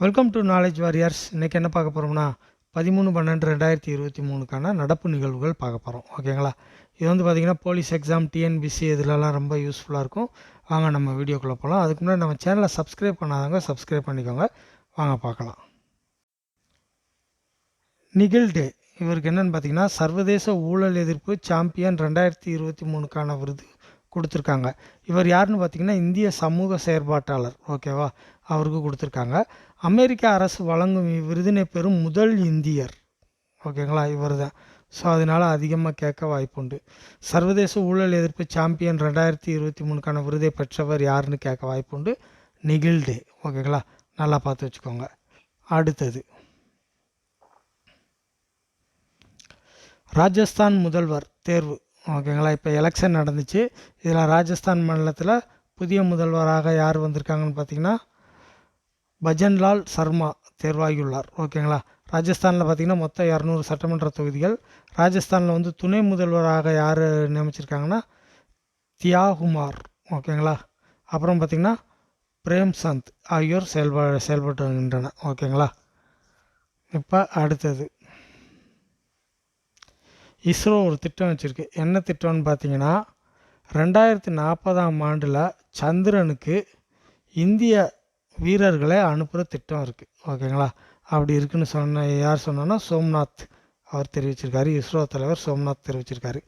Welcome to knowledge warriors இன்றைக்கி என்ன பார்க்க போகிறோம்னா பதிமூணு பன்னெண்டு ரெண்டாயிரத்தி இருபத்தி மூணுக்கான நடப்பு நிகழ்வுகள் பார்க்க போகிறோம் ஓகேங்களா இது வந்து பார்த்திங்கன்னா போலீஸ் எக்ஸாம் டிஎன்பிசி இதிலலாம் ரொம்ப யூஸ்ஃபுல்லாக இருக்கும். வாங்க நம்ம வீடியோக்குள்ளே போகலாம் அதுக்கு முன்னாடி நம்ம சேனலை சப்ஸ்கிரைப் பண்ணாதவங்க சப்ஸ்கிரைப் பண்ணிக்கோங்க. வாங்க பார்க்கலாம். நிகில் டே. இவருக்கு என்னென்னு பார்த்தீங்கன்னா சர்வதேச ஊழல் எதிர்ப்பு சாம்பியன் ரெண்டாயிரத்தி இருபத்தி மூணுக்கான விருது. கொடுத்துருக்காங்க. இவர் யாருன்னு பார்த்தீங்கன்னா இந்திய சமூக செயற்பாட்டாளர். ஓகேவா? அவருக்கு கொடுத்துருக்காங்க. அமெரிக்க அரசு வழங்கும் இவ்விருதினை பெறும் முதல் இந்தியர். ஓகேங்களா? இவர் தான் ஸோ அதனால் அதிகமாக கேட்க வாய்ப்புண்டு. சர்வதேச ஊழல் எதிர்ப்பு சாம்பியன் ரெண்டாயிரத்தி இருபத்தி மூணுக்கான விருதை பெற்றவர் யாருன்னு கேட்க வாய்ப்புண்டு? நிகில் டே ஓகேங்களா? நல்லா பார்த்து வச்சுக்கோங்க. அடுத்தது. ராஜஸ்தான் முதல்வர் தேர்வு. ஓகேங்களா? இப்போ எலெக்ஷன் நடந்துச்சு. இதில் ராஜஸ்தான் மாநிலத்தில் புதிய முதல்வராக யார் வந்திருக்காங்கன்னு பார்த்தீங்கன்னா பஜன்லால் சர்மா தேர்வாகியுள்ளார். ஓகேங்களா? ராஜஸ்தானில் பார்த்திங்கன்னா மொத்தம் இரநூறு சட்டமன்ற தொகுதிகள். ராஜஸ்தானில் வந்து துணை முதல்வராக யார் நியமிச்சிருக்காங்கன்னா தியாகுமார். ஓகேங்களா? அப்புறம் பார்த்திங்கன்னா பிரேம்சந்த் ஆகியோர் செயல்பா செயல்பட்டு வருகின்றன ஓகேங்களா? இப்போ அடுத்தது. இஸ்ரோ ஒரு திட்டம் வச்சுருக்கு. என்ன திட்டம்னு பார்த்தீங்கன்னா ரெண்டாயிரத்தி நாற்பதாம் ஆண்டில் சந்திரனுக்கு இந்திய வீரர்களை அனுப்புகிற திட்டம் இருக்குது ஓகேங்களா? அப்படி இருக்குன்னு சொன்ன யார் சொன்னோன்னா சோம்நாத் அவர் தெரிவிச்சிருக்காரு. இஸ்ரோ தலைவர் சோம்நாத் தெரிவிச்சிருக்காரு.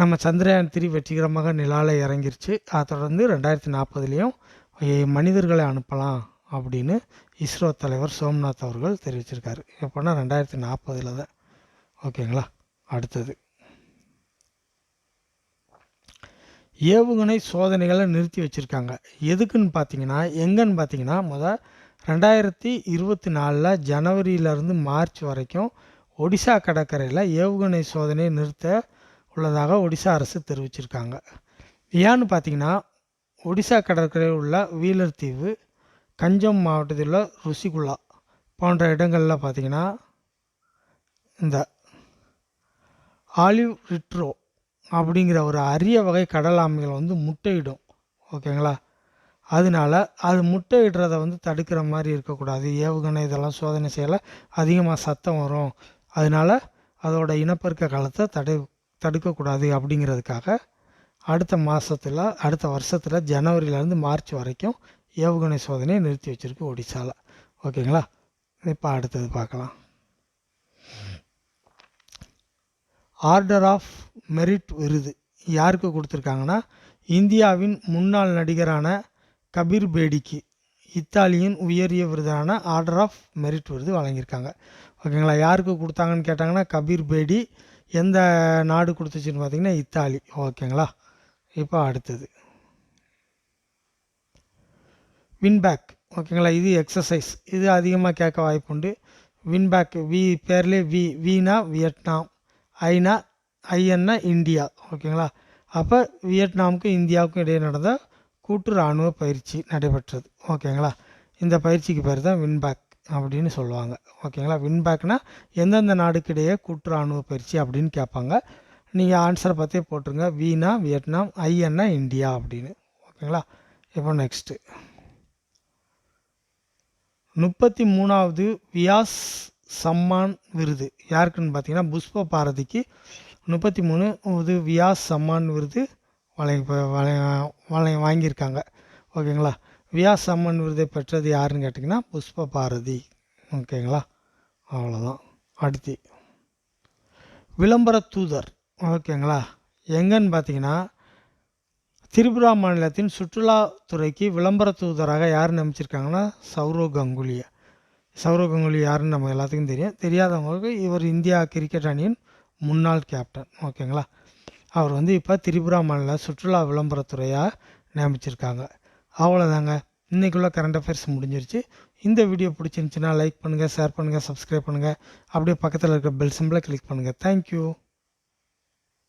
நம்ம சந்திரயான் த்ரீ வெற்றிகரமாக நிலாவில் இறங்கிருச்சு. அதை தொடர்ந்து ரெண்டாயிரத்தி நாற்பதுலேயும் மனிதர்களை அனுப்பலாம் அப்படின்னு இஸ்ரோ தலைவர் சோம்நாத் அவர்கள் தெரிவிச்சிருக்காரு. எப்போனா ரெண்டாயிரத்தி நாற்பதில் தான் ஓகேங்களா? அடுத்தது. ஏவுகணை சோதனைகளை நிறுத்தி வச்சுருக்காங்க. எதுக்குன்னு பார்த்தீங்கன்னா எங்கன்னு பார்த்தீங்கன்னா முத ரெண்டாயிரத்தி இருபத்தி நாலில் ஜனவரியிலேருந்து மார்ச் வரைக்கும் ஒடிசா கடற்கரையில் ஏவுகணை சோதனையை நிறுத்த உள்ளதாக ஒடிசா அரசு தெரிவிச்சிருக்காங்க. ஏன்னு பார்த்தீங்கன்னா ஒடிசா கடற்கரையில் உள்ள வீலர் தீவு கஞ்சம் மாவட்டத்தில் உள்ள ருசிகுல்லா போன்ற இடங்களில் பார்த்திங்கன்னா இந்த ஆலிவ் ரிட்ரோ அப்படிங்கிற ஒரு அரிய வகை கடல் ஆமைகள் வந்து முட்டையிடும். ஓகேங்களா? அதனால அது முட்டையிடுறத வந்து தடுக்கிற மாதிரி இருக்கக்கூடாது. ஏவுகணை இதெல்லாம் சோதனை செய்யலை. அதிகமாக சத்தம் வரும். அதனால அதோட இனப்பெருக்க காலத்தை தடு தடுக்கக்கூடாது அப்படிங்கிறதுக்காக அடுத்த மாதத்தில் அடுத்த வருஷத்தில் ஜனவரியிலேருந்து மார்ச் வரைக்கும் ஏவுகணை சோதனையை நிறுத்தி வச்சுருக்கு ஒடிசாவில் ஓகேங்களா? இப்போ அடுத்தது பார்க்கலாம். ஆர்டர் ஆஃப் மெரிட் விருது யாருக்கு கொடுத்துருக்காங்கன்னா இந்தியாவின் முன்னாள் நடிகரான கபீர் பேடிக்கு இத்தாலியின் உயரிய விருதான ஆர்டர் ஆஃப் மெரிட் விருது வழங்கியிருக்காங்க. ஓகேங்களா? யாருக்கு கொடுத்தாங்கன்னு கேட்டாங்கன்னா கபீர் பேடி எந்த நாடு கொடுத்துச்சின்னு பார்த்தீங்கன்னா இத்தாலி. ஓகேங்களா? இப்போ அடுத்தது. வின்பேக் ஓகேங்களா? இது எக்ஸசைஸ் இது அதிகமாக கேட்க வாய்ப்புண்டு. வின்பேக் வி பேர்லேயே வி வீனா வியட்நாம். ஐநா ஐஎன்னா இந்தியா. ஓகேங்களா? அப்போ வியட்நாமுக்கும் இந்தியாவுக்கும் இடையே நடந்த கூட்டு இராணுவ பயிற்சி நடைபெற்றது. ஓகேங்களா? இந்த பயிற்சிக்கு பேர் தான் வின்பேக் அப்படின்னு சொல்லுவாங்க. ஓகேங்களா? வின்பேக்னால் எந்தெந்த நாடுக்கு இடையே கூட்டு இராணுவ பயிற்சி அப்படின்னு கேட்பாங்க. நீங்கள் ஆன்சரை பார்த்தே போட்டுருங்க. வீணா வியட்நாம் ஐஎன்னா இந்தியா அப்படின்னு. ஓகேங்களா? இப்போ நெக்ஸ்ட்டு. முப்பத்தி மூணாவது வியாஸ் சம்மான் விருது. யாருக்குன்னு பார்த்தீங்கன்னா புஷ்ப பாரதிக்கு முப்பத்தி மூணு இது வியாஸ் சம்மான் விருது வழங்கி வழங்கி வாங்கியிருக்காங்க. ஓகேங்களா? வியாஸ் சம்மான் விருதை பெற்றது யாருன்னு கேட்டிங்கன்னா புஷ்ப பாரதி. ஓகேங்களா? அவ்வளோதான் அடுத்து விளம்பர தூதர். ஓகேங்களா? எங்கன்னு பார்த்தீங்கன்னா திரிபுரா மாநிலத்தின் சுற்றுலாத்துறைக்கு விளம்பர தூதராக யார் நியமிச்சிருக்காங்கன்னா சௌரவ் கங்குலியை. சௌரவ் கங்குலி யாருன்னு நம்ம எல்லாத்துக்கும் தெரியும். தெரியாதவங்களுக்கு இவர் இந்தியா கிரிக்கெட் அணியின் முன்னாள் கேப்டன் ஓகேங்களா? அவர் வந்து இப்போ திரிபுரா மாநில சுற்றுலா விளம்பரத்துறையாக நியமிச்சிருக்காங்க. அவ்வளோதாங்க இன்றைக்குள்ள கரண்ட் அஃபேர்ஸ் முடிஞ்சிருச்சு. இந்த வீடியோ பிடிச்சிருந்துச்சின்னா லைக் பண்ணுங்கள் ஷேர் பண்ணுங்கள் சப்ஸ்கிரைப் பண்ணுங்கள் அப்படியே பக்கத்தில் இருக்கிற பெல் சிம்பிளை கிளிக் பண்ணுங்கள் தேங்க்யூ